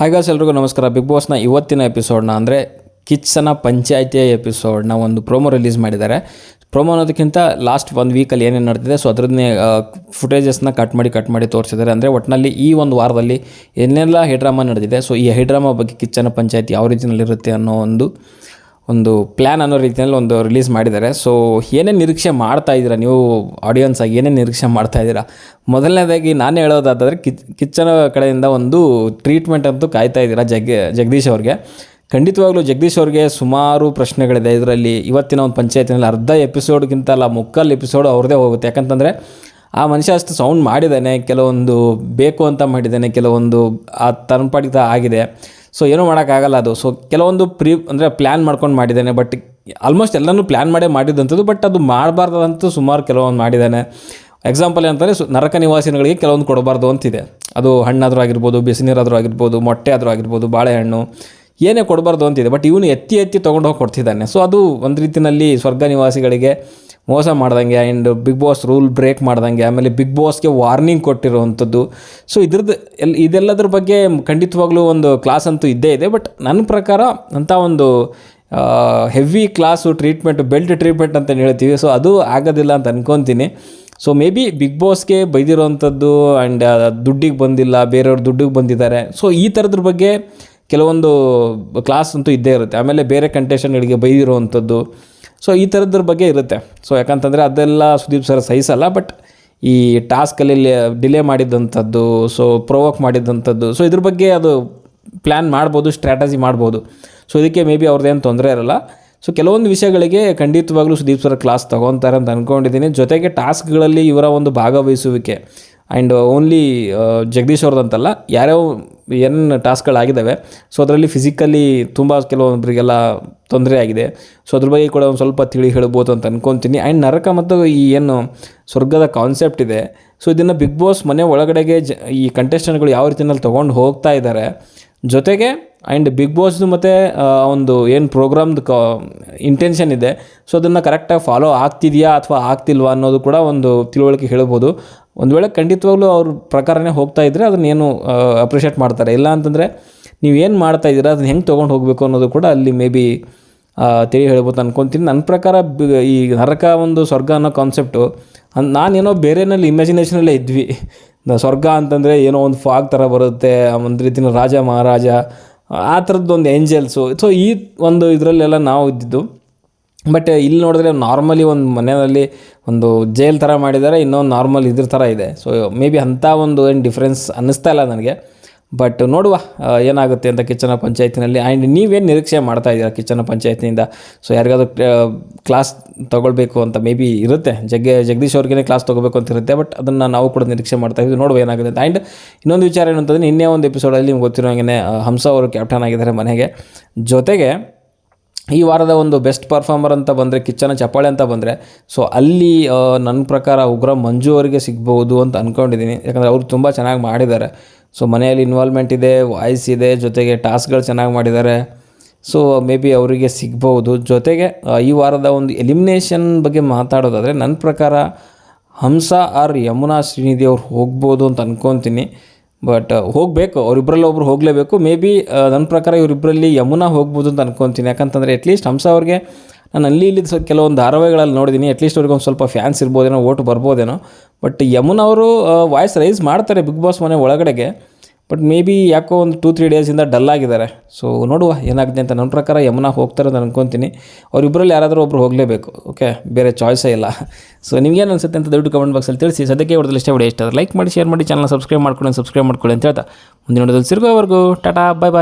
ಹಾಗಾಸ್ ಎಲ್ರಿಗೂ ನಮಸ್ಕಾರ. ಬಿಗ್ ಬಾಸ್ನ ಇವತ್ತಿನ ಎಪಿಸೋಡ್ನ ಅಂದರೆ ಕಿಚ್ಚನ ಪಂಚಾಯಿತಿಯ ಎಪಿಸೋಡ್ನ ಒಂದು ಪ್ರೋಮೋ ರಿಲೀಸ್ ಮಾಡಿದ್ದಾರೆ. ಪ್ರೋಮೋ ಅನ್ನೋದಕ್ಕಿಂತ ಲಾಸ್ಟ್ ಒಂದು ವೀಕಲ್ಲಿ ಏನೇನು ನಡೆದಿದೆ ಸೊ ಅದರನ್ನೇ ಫುಟೇಜಸ್ನ ಕಟ್ ಮಾಡಿ ಕಟ್ ಮಾಡಿ ತೋರಿಸಿದ್ದಾರೆ. ಅಂದರೆ ಒಟ್ಟಿನಲ್ಲಿ ಈ ಒಂದು ವಾರದಲ್ಲಿ ಏನೆಲ್ಲ ಹೈಡ್ರಾಮಾ ನಡೆದಿದೆ ಸೊ ಈ ಹೈಡ್ರಾಮಾ ಬಗ್ಗೆ ಕಿಚ್ಚನ ಪಂಚಾಯಿತಿ ಯಾವ ರೀತಿಯಲ್ಲಿರುತ್ತೆ ಅನ್ನೋ ಒಂದು ಒಂದು ಪ್ಲ್ಯಾನ್ ಅನ್ನೋ ರೀತಿಯಲ್ಲಿ ಒಂದು ರಿಲೀಸ್ ಮಾಡಿದ್ದಾರೆ. ಸೊ ಏನೇನು ನಿರೀಕ್ಷೆ ಮಾಡ್ತಾ ಇದ್ದೀರಾ? ನೀವು ಆಡಿಯನ್ಸ್ ಆಗಿ ಏನೇನು ನಿರೀಕ್ಷೆ ಮಾಡ್ತಾ ಇದ್ದೀರಾ? ಮೊದಲನೇದಾಗಿ ನಾನು ಹೇಳೋದಾದರೆ, ಕಿಚ್, ಕಿಚ್ಚನ ಕಡೆಯಿಂದ ಒಂದು ಟ್ರೀಟ್ಮೆಂಟ್ ಅಂತೂ ಕಾಯ್ತಾ ಇದ್ದೀರಾ ಜಗ್, ಜಗದೀಶ್ ಅವ್ರಿಗೆ? ಖಂಡಿತವಾಗ್ಲೂ ಜಗದೀಶ್ ಅವ್ರಿಗೆ ಸುಮಾರು ಪ್ರಶ್ನೆಗಳಿದೆ. ಇದರಲ್ಲಿ ಇವತ್ತಿನ ಒಂದು ಪಂಚಾಯತಿನಲ್ಲಿ ಅರ್ಧ ಎಪಿಸೋಡ್ಗಿಂತ ಅಲ್ಲ, ಮುಕ್ಕಲ್ ಎಪಿಸೋಡ್ ಅವ್ರದೇ ಹೋಗುತ್ತೆ. ಯಾಕಂತಂದರೆ, ಆ ಮನುಷ್ಯ ಅಷ್ಟು ಸೌಂಡ್ ಮಾಡಿದ್ದಾನೆ, ಕೆಲವೊಂದು ಬೇಕು ಅಂತ ಮಾಡಿದ್ದಾನೆ, ಕೆಲವೊಂದು ಆ ತನ್ನ ಆಗಿದೆ. ಸೊ ಏನೂ ಮಾಡೋಕ್ಕಾಗಲ್ಲ ಅದು. ಸೊ ಕೆಲವೊಂದು ಪ್ರೀ, ಅಂದರೆ ಪ್ಲ್ಯಾನ್ ಮಾಡ್ಕೊಂಡು ಮಾಡಿದ್ದಾನೆ ಬಟ್ ಆಲ್ಮೋಸ್ಟ್ ಎಲ್ಲನೂ ಪ್ಲ್ಯಾನ್ ಮಾಡೇ ಮಾಡಿದಂಥದ್ದು ಬಟ್ ಅದು ಮಾಡಬಾರ್ದಂತೂ ಸುಮಾರು ಕೆಲವೊಂದು ಮಾಡಿದ್ದಾನೆ. ಎಕ್ಸಾಂಪಲ್ ಏನಂತಂದರೆ, ಸು, ನರಕ ನಿವಾಸಿಗಳಿಗೆ ಕೆಲವೊಂದು ಕೊಡಬಾರ್ದು ಅಂತಿದೆ. ಅದು ಹಣ್ಣಾದರೂ ಆಗಿರ್ಬೋದು ಬಿಸಿನೀರಾದರೂ ಆಗಿರ್ಬೋದು, ಮೊಟ್ಟೆ ಆದರೂ ಆಗಿರ್ಬೋದು, ಬಾಳೆಹಣ್ಣು, ಏನೇ ಕೊಡಬಾರ್ದು ಅಂತಿದೆ. ಬಟ್ ಇವನು ಎತ್ತಿ ಎತ್ತಿ ತೊಗೊಂಡು ಹೋಗಿ ಕೊಡ್ತಿದ್ದಾನೆ. ಸೊ ಅದು ಒಂದು ರೀತಿಯಲ್ಲಿ ಸ್ವರ್ಗ ನಿವಾಸಿಗಳಿಗೆ ಮೋಸ ಮಾಡ್ದಂಗೆ and big boss rule break ಮಾಡ್ದಂಗೆ, ಆಮೇಲೆ ಬಿಗ್ ಬಾಸ್ಗೆ ವಾರ್ನಿಂಗ್ ಕೊಟ್ಟಿರುವಂಥದ್ದು. ಸೊ ಇದ್ರದ್ದು ಎಲ್, ಇದೆಲ್ಲದ್ರ ಬಗ್ಗೆ ಖಂಡಿತವಾಗ್ಲೂ ಒಂದು ಕ್ಲಾಸ್ ಅಂತೂ ಇದ್ದೇ ಇದೆ ಬಟ್ ನನ್ನ ಪ್ರಕಾರ ಅಂಥ ಒಂದು heavy class treatment belt treatment ಅಂತ ಹೇಳ್ತೀವಿ ಸೊ ಅದು ಆಗೋದಿಲ್ಲ ಅಂತ ಅನ್ಕೊತೀನಿ. ಸೊ ಮೇ ಬಿ ಬಿಗ್ ಬಾಸ್ಗೆ ಬೈದಿರೋವಂಥದ್ದು ಆ್ಯಂಡ್ ದುಡ್ಡಿಗೆ ಬಂದಿಲ್ಲ, ಬೇರೆಯವ್ರ ದುಡ್ಡಿಗೆ ಬಂದಿದ್ದಾರೆ. ಸೊ ಈ ಥರದ್ರ ಬಗ್ಗೆ ಕೆಲವೊಂದು ಕ್ಲಾಸ್ ಅಂತೂ ಇದ್ದೇ ಇರುತ್ತೆ. ಆಮೇಲೆ ಬೇರೆ ಕಂಟೆಷನ್ಗಳಿಗೆ ಬೈದಿರೋವಂಥದ್ದು. ಸೊ ಈ ಥರದ್ರ ಬಗ್ಗೆ ಇರುತ್ತೆ. ಸೊ ಯಾಕಂತಂದರೆ ಅದೆಲ್ಲ ಸುದೀಪ್ ಸರ್ ಸಹಿಸಲ್ಲ ಬಟ್ ಈ ಟಾಸ್ಕಲ್ಲಿ ಡಿಲೇ ಮಾಡಿದಂಥದ್ದು ಸೊ ಪ್ರೊವೋಕ್ ಮಾಡಿದಂಥದ್ದು ಸೊ ಇದ್ರ ಬಗ್ಗೆ ಅದು ಪ್ಲ್ಯಾನ್ ಮಾಡ್ಬೋದು ಸ್ಟ್ರಾಟಜಿ ಮಾಡ್ಬೋದು. ಸೊ ಇದಕ್ಕೆ ಮೇ ಬಿ ಅವ್ರದ್ದೇನು ತೊಂದರೆ ಇರಲ್ಲ. ಸೊ ಕೆಲವೊಂದು ವಿಷಯಗಳಿಗೆ ಖಂಡಿತವಾಗ್ಲೂ ಸುದೀಪ್ ಸರ್ ಕ್ಲಾಸ್ ತೊಗೊತಾರೆ ಅಂತ ಅಂದ್ಕೊಂಡಿದ್ದೀನಿ ಜೊತೆಗೆ ಟಾಸ್ಕ್ಗಳಲ್ಲಿ ಇವರ ಒಂದು ಭಾಗವಹಿಸುವಿಕೆ ಆ್ಯಂಡ್ ಓನ್ಲಿ ಜಗದೀಶ್ ಅವ್ರದ್ದಂತಲ್ಲ ಯಾರ್ಯಾವ ಏನು ಟಾಸ್ಕ್ಗಳಾಗಿದ್ದಾವೆ ಸೊ ಅದರಲ್ಲಿ ಫಿಸಿಕಲಿ ತುಂಬ ಕೆಲವೊಬ್ಬರಿಗೆಲ್ಲ ತೊಂದರೆ ಆಗಿದೆ. ಸೊ ಅದ್ರ ಬಗ್ಗೆ ಕೂಡ ಒಂದು ಸ್ವಲ್ಪ ತಿಳಿ ಹೇಳ್ಬೋದು ಅಂತ ಅಂದ್ಕೊತೀನಿ ಆ್ಯಂಡ್ ನರಕ ಮತ್ತು ಈ ಏನು ಸ್ವರ್ಗದ ಕಾನ್ಸೆಪ್ಟ್ ಇದೆ. ಸೊ ಇದನ್ನು ಬಿಗ್ ಬಾಸ್ ಮನೆ ಒಳಗಡೆಗೆ ಜ, ಈ ಕಂಟೆಸ್ಟೆಂಟ್ಗಳು ಯಾವ ರೀತಿಯಲ್ಲಿ ತೊಗೊಂಡು ಹೋಗ್ತಾ ಇದ್ದಾರೆ. ಜೊತೆಗೆ ಆ್ಯಂಡ್ ಬಿಗ್ ಬಾಸ್ದು ಮತ್ತು ಒಂದು ಏನು ಪ್ರೋಗ್ರಾಮ್ದು ಕ ಇಂಟೆನ್ಷನ್ ಇದೆ. ಸೊ ಅದನ್ನು ಕರೆಕ್ಟಾಗಿ ಫಾಲೋ ಆಗ್ತಿದೆಯಾ ಅಥವಾ ಆಗ್ತಿಲ್ವಾ ಅನ್ನೋದು ಕೂಡ ಒಂದು ತಿಳುವಳಿಕೆ ಹೇಳ್ಬೋದು. ಒಂದು ವೇಳೆ ಖಂಡಿತವಾಗ್ಲೂ ಅವ್ರ ಪ್ರಕಾರನೇ ಹೋಗ್ತಾ ಇದ್ದರೆ ಅದನ್ನೇನು ಅಪ್ರಿಷಿಯೇಟ್ ಮಾಡ್ತಾರೆ. ಇಲ್ಲ ಅಂತಂದರೆ ಏನು ಮಾಡ್ತಾ ಇದ್ದೀರಾ, ಅದನ್ನ ಹೆಂಗೆ ತೊಗೊಂಡು ಹೋಗಬೇಕು ಅನ್ನೋದು ಕೂಡ ಅಲ್ಲಿ ಮೇ ಬಿ ತಿಳಿ ಹೇಳ್ಬೋದು ಅನ್ಕೊತೀನಿ. ನನ್ನ ಪ್ರಕಾರ ಈ ನರಕ ಒಂದು ಸ್ವರ್ಗ ಅನ್ನೋ ಕಾನ್ಸೆಪ್ಟು ನಾನೇನೋ ಬೇರೆನಲ್ಲಿ ಇಮ್ಯಾಜಿನೇಷನಲ್ಲೇ ಇದ್ವಿ. ಸ್ವರ್ಗ ಅಂತಂದರೆ ಏನೋ ಒಂದು ಫಾಗ್ ಥರ ಬರುತ್ತೆ, ಒಂದು ರೀತಿನ ರಾಜ ಮಹಾರಾಜ, ಆ ಥರದ್ದೊಂದು ಏಂಜಲ್ಸು ಸೊ ಈ ಒಂದು ಇದರಲ್ಲೆಲ್ಲ ನಾವು ಇದ್ದಿದ್ದು ಬಟ್ ಇಲ್ಲಿ ನೋಡಿದ್ರೆ ನಾರ್ಮಲಿ ಒಂದು ಮನೆಯಲ್ಲಿ ಒಂದು ಜೈಲ್ ಥರ ಮಾಡಿದ್ದಾರೆ ಇನ್ನೊಂದು ನಾರ್ಮಲ್ ಇದ್ರ ಥರ ಇದೆ. ಸೊ ಮೇ ಬಿ ಅಂಥ ಒಂದು ಏನು ಡಿಫ್ರೆನ್ಸ್ ಅನ್ನಿಸ್ತಾ ಇಲ್ಲ ನನಗೆ. ಬಟ್ ನೋಡುವ ಏನಾಗುತ್ತೆ ಅಂತ ಕಿಚ್ಚನ ಪಂಚಾಯತಿನಲ್ಲಿ. ಆ್ಯಂಡ್ ನೀವೇನು ನಿರೀಕ್ಷೆ ಮಾಡ್ತಾ ಇದ್ದೀರಾ ಕಿಚನ ಪಂಚಾಯತಿನಿಂದ? ಸೊ ಯಾರಿಗಾದ್ರೂ ಕ್ಲಾಸ್ ತೊಗೊಳ್ಬೇಕು ಅಂತ ಮೇ ಬಿ ಇರುತ್ತೆ. ಜಗ್ಗೆ, ಜಗದೀಶ್ ಅವ್ರಿಗೇ ಕ್ಲಾಸ್ ತೊಗೋಬೇಕು ಅಂತ ಇರುತ್ತೆ. ಬಟ್ ಅದನ್ನು ನಾವು ಕೂಡ ನಿರೀಕ್ಷೆ ಮಾಡ್ತಾ ಇದ್ದೀವಿ. ನೋಡುವ ಏನಾಗುತ್ತೆ ಅಂತ. ಆ್ಯಂಡ್ ಇನ್ನೊಂದು ವಿಚಾರ ಏನಂತಂದರೆ ನಿನ್ನೆ ಒಂದು ಎಪಿಸೋಡಲ್ಲಿ ನಿಮ್ಗೆ ಗೊತ್ತಿರೋ ಹಾಗೆ ಹಂಸ ಅವರು ಕ್ಯಾಪ್ಟನ್ ಆಗಿದ್ದಾರೆ ಮನೆಗೆ. ಜೊತೆಗೆ ಈ ವಾರದ ಒಂದು ಬೆಸ್ಟ್ ಪರ್ಫಾರ್ಮರ್ ಅಂತ ಬಂದರೆ, ಕಿಚ್ಚನ ಚಪ್ಪಾಳೆ ಅಂತ ಬಂದರೆ ಸೊ ಅಲ್ಲಿ ನನ್ನ ಪ್ರಕಾರ ಉಗ್ರ ಮಂಜು ಅವರಿಗೆ ಸಿಗ್ಬೋದು ಅಂತ ಅಂದ್ಕೊಂಡಿದ್ದೀನಿ ಯಾಕಂದರೆ ಅವರು ತುಂಬ ಚೆನ್ನಾಗಿ ಮಾಡಿದ್ದಾರೆ. ಸೊ ಮನೆಯಲ್ಲಿ ಇನ್ವಾಲ್ವ್ಮೆಂಟ್ ಇದೆ ವಾಯ್ಸ್ ಇದೆ, ಜೊತೆಗೆ ಟಾಸ್ಕ್ಗಳು ಚೆನ್ನಾಗಿ ಮಾಡಿದ್ದಾರೆ. ಸೊ ಮೇ ಬಿ ಅವರಿಗೆ ಸಿಗ್ಬೋದು ಜೊತೆಗೆ ಈ ವಾರದ ಒಂದು ಎಲಿಮಿನೇಷನ್ ಬಗ್ಗೆ ಮಾತಾಡೋದಾದರೆ ನನ್ನ ಪ್ರಕಾರ ಹಂಸ ಆರ್ ಯಮುನಾ ಶ್ರೀನಿಧಿ ಅವ್ರು ಹೋಗ್ಬೋದು ಅಂತ ಅನ್ಕೊತೀನಿ. ಬಟ್ ಹೋಗಬೇಕು ಅವರಿಬ್ಬರಲ್ಲಿ ಒಬ್ರು ಹೋಗಲೇಬೇಕು. ಮೇ ಬಿ ನನ್ನ ಪ್ರಕಾರ ಇವರಿಬ್ಬರಲ್ಲಿ ಯಮುನಾ ಹೋಗ್ಬೋದು ಅಂತ ಅನ್ಕೊತೀನಿ. ಯಾಕಂತಂದರೆ ಅಟ್ಲೀಸ್ಟ್ ಹಂಸ ಅವ್ರಿಗೆ, ನಾನು ಅಲ್ಲಿ ಇಲ್ಲಿ ಸ್ವಲ್ಪ ಕೆಲವೊಂದು ಧಾರಾವಾಹಿಗಳಲ್ಲಿ ನೋಡಿದ್ದೀನಿ ಅಟ್ಲೀಸ್ಟ್ ಅವ್ರಿಗೆ ಒಂದು ಸ್ವಲ್ಪ ಫ್ಯಾನ್ಸ್ ಇರ್ಬೋದೇನೋ ಓಟ್ ಬರ್ಬೋದೇನೋ. ಬಟ್ ಯಮುನಾ ಅವರು ವಾಯ್ಸ್ ರೈಸ್ ಮಾಡ್ತಾರೆ ಬಿಗ್ ಬಾಸ್ ಮನೆ ಒಳಗಡೆಗೆ. ಬಟ್ ಮೇ ಬಿ ಯಾಕೋ ಒಂದು ಟೂ ತ್ರೀ ಡೇಸಿಂದ ಡಲ್ ಆಗಿದ್ದಾರೆ. ಸೊ ನೋಡುವ ಏನಾಗಿದೆ ಅಂತ ನನ್ನ ಪ್ರಕಾರ ಯಮುನಾ ಹೋಗ್ತಾರೆ ಅಂತ ಅನ್ಕೊತೀನಿ. ಅವರಿಬ್ಬರಲ್ಲಿ ಯಾರಾದರೂ ಒಬ್ಬರು ಹೋಗಲೇಬೇಕು ಓಕೆ ಬೇರೆ ಚಾಯ್ಸೇ ಇಲ್ಲ. ಸೊ ನಿಮ್ಗೇನು ಅನ್ಸುತ್ತೆ ಅಂತ ದಯವಿಟ್ಟು ಕಮೆಂಟ್ ಬಾಕ್ಸಲ್ಲಿ ತಿಳಿಸಿ. ಸದ್ಯಕ್ಕೆ ಹೊಡೆದಲ್ಲಿ ಇಷ್ಟ ವಿಡಿಯೋ ಇಷ್ಟ ಲೈಕ್ ಮಾಡಿ ಶೇರ್ ಮಾಡಿ ಚಾನಲ್ ಸಬ್ಸ್ಕ್ರೈಬ್ ಮಾಡ್ಕೊಳ್ಳಿ ಸಬ್ಸ್ಕ್ರೈಬ್ ಮಾಡ್ಕೊಳ್ಳಿ ಅಂತ ಹೇಳ್ತಾ. ಮುಂದಿನ ವಿಡಿಯೋದಲ್ಲಿ ಸಿರ್ಗೋವರೆಗೂ. ಟಾಟಾ ಬಾಯ್ ಬಾಯ್